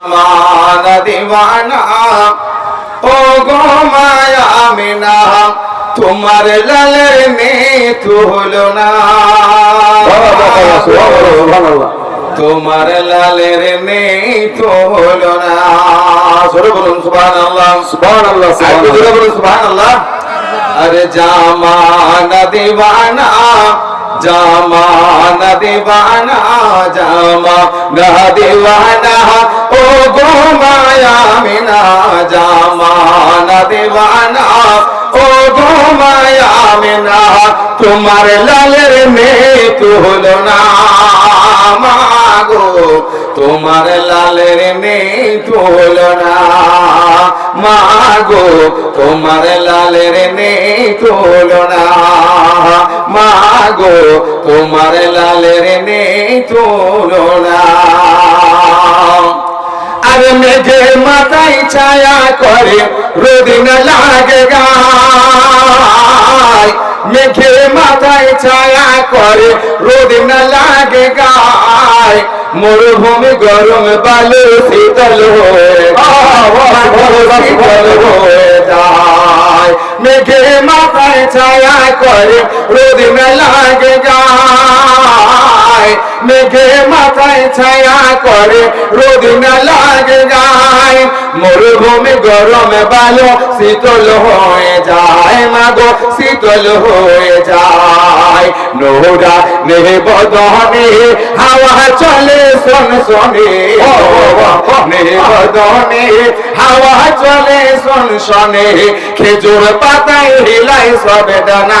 মান দিওয়ানা ও গো মায়া মিনা তোমার লালের মৃত্যু হলো না তোমার লালের মৃত্যু হলো না সরে বলুন সুবহান আল্লাহ সুবহান আল্লাহ জোরে বলুন সুবহান আল্লাহ আরে জামানা দিওয়ানা জামানা দিওয়ানা জামা না দিওয়ানা ও গো মায়া মিনা জামানা দিওয়ানা ও গো মায়া মিনা তোমার লালের মৃত্যু হলো না মাগো। তোমার লালের মেয়ে হলো না মাগো। তোমার লালের মৃত্যু হলো না মাগো। তোমার লালের মৃত্যু হলো আর মেঘে মাথায় ছায়া করে, রোদিন লাগে গায়। মেঘে মাথায় ছায়া করে, রোদিন লাগে গায়। মরুভূমি গরম বালু শীতল হয়ে শীতল হয়ে যায়। মেঘে মাথায় ছায়া করে, রোদিন লাগে গায়। মেঘে মাথায় ছায়া করে রোদিন লাগে গায়। মরুভূমি গরম বালো, শীতল হয়ে যায় মাগো, শীতল হয়ে যায়। নোরা নেহে বদনে, হাওয়া চলে শোনে নেহে বদনে, হাওয়া চলে শোনে খেজুর পাতায় হিলাই সবে দানা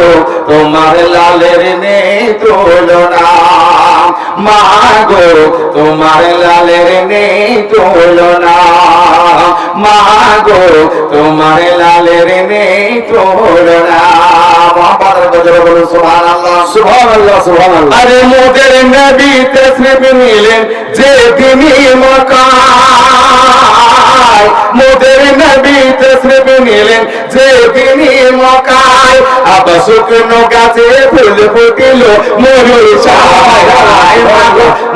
তোমার লালের নে তুলনা। মাগো তোমার লালের নেই তুলনা। মাগো তোমার লালের নেই তুলনা। আরে মোদের নবী তসরিফ নিলেন যে তিনি মকায় মোদের নবী তসরিফ নিলেন যে তিনি মকায় আবার শুকনো গাছে ফুল ফুটিল, মরুর সাহারায়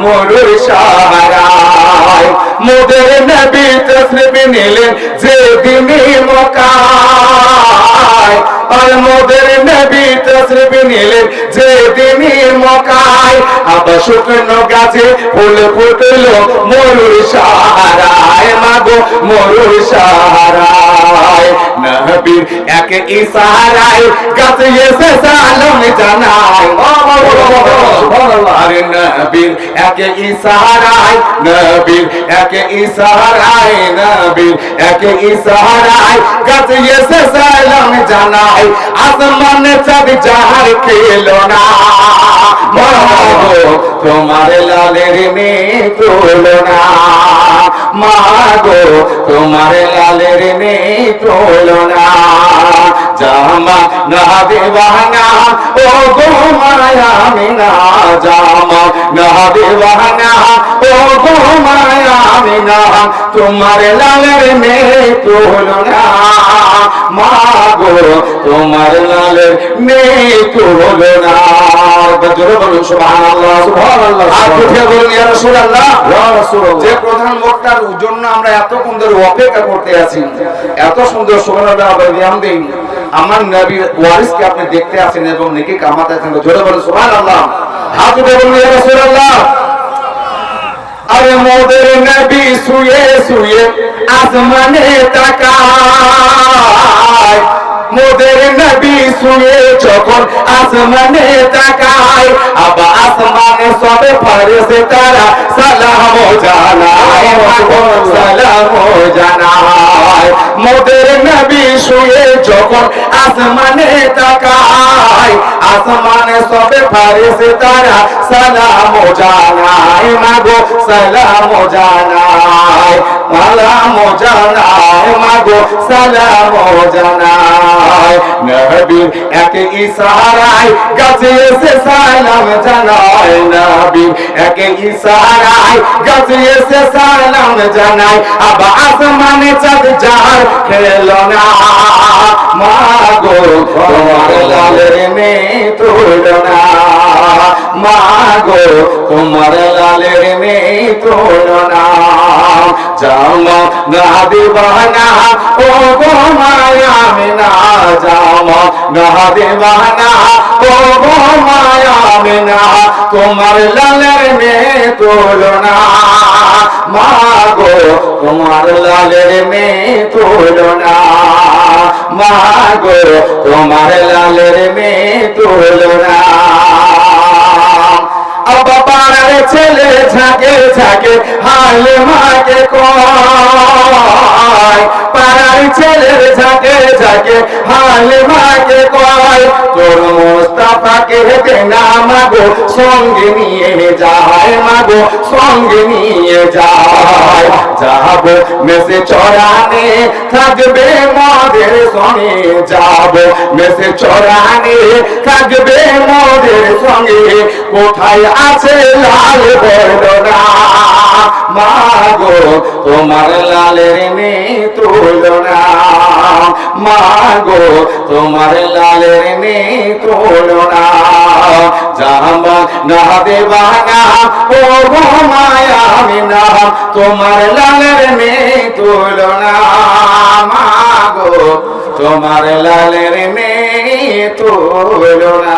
মরুর সাহারায়। মোদের নবী তসরিফ নিলেন যে তিনি মকায় আর মোদের নবী তসরিফ নিলেন যে তিনি মকায় আবার শুকনো গাছে ফুল ফুটলো, মরুর সাহারায়। মাগো মরুর সাহারায়। নবীর এক ইশারায় গাছে এসে সালাম জানায়। আরে নবীর এক ইশারায় নবীর এক ইশারায় নবীর এক ইশারায় গাছে এসে সালাম জানায়। আসমানে চাঁদ যাহার খেলো না। তোমার লালের নে। তুলনা মাগো তোমার লালের মেয়ে তুলনা জামা না দেওয়ানা ও গো মায়া মিনা জামা না দেওয়ানা ও গো মায়া মিনা তোমার লালের নে? তুলনা মাগো তোমার লালের নে? তুলনা জোরে বলুন সুবহানাল্লাহ সুবহানাল্লাহ, আর উঠে বলুন ইয়া রাসূলুল্লাহ। ইয়া রাসূলুল্লাহ। যে প্রধান লোকটার জন্য আমরা এতক্ষণ ধরে অপেক্ষা করতে আছি এত সুন্দর সুবহানাল্লাহ বিহামদিন আমার নবীর ওয়ারিসকে আপনি দেখতে আছেন এবং নেকি কামাতে আছেন জোরে বলুন, সুবহানাল্লাহ। হাত উঠে বলুন, ইয়া রাসূলুল্লাহ। আরে মোদের নবী শুয়ে শুয়ে আসমানে তাকায়। মোদের নবী শুয়ে যখন আসমানে তাকায় আবার আসমানে সবে ফারেসে তারা সালাম জানায় সালাম জানাই মোদের নবী শুয়ে যখন আসমানে তাকায়, আসমানে সবে ফারিস তারা সালাম জানাই মাগো সালাম জানাই সালাম জানাই মাগো, সালাম জানাই। নবী এক ইশারায় গাছে এসে সালাম জানাই। নবী এক ইশারায় গাছে এসে সালাম জানাই। আবার আসমানে চাঁদ যার খেলো না। মাগো, তোমার লালের নে তোলো না। মাগো, তোমার লালের নে। তোলো না ও গো মায়া জাম না দিবানা ও গো মায়া তোমার লালের নে তোলো না মাগো তোমার লালের মে মাগো তোমার লালের মে তোলো না পাড়ার ছেলে ঝাঁকে ঝাঁকে হাল মাকে কয়। পাড়ার ছেলের ঝাঁকে ঝাঁকে হাল মাকে কয়। তোর মোস্তাফাকে দেনা মাগো, সঙ্গে নিয়ে যায় মাগো, সঙ্গে নিয়ে যায়। যাব মেসে চড়ানে, থাকবে মদের সঙ্গে যাব। মেসে চড়ানে, থাকবে মদের সঙ্গে কোথায় আছে লাল বর্ণনা মাগো তোমার লালের নে তুলনা মাগো তোমার লালের নে তুলনা জামা না দেবানা ও গো মায়া মিনা তোমার লালের নে তুলনা মাগো তোমার লালের নে তুলনা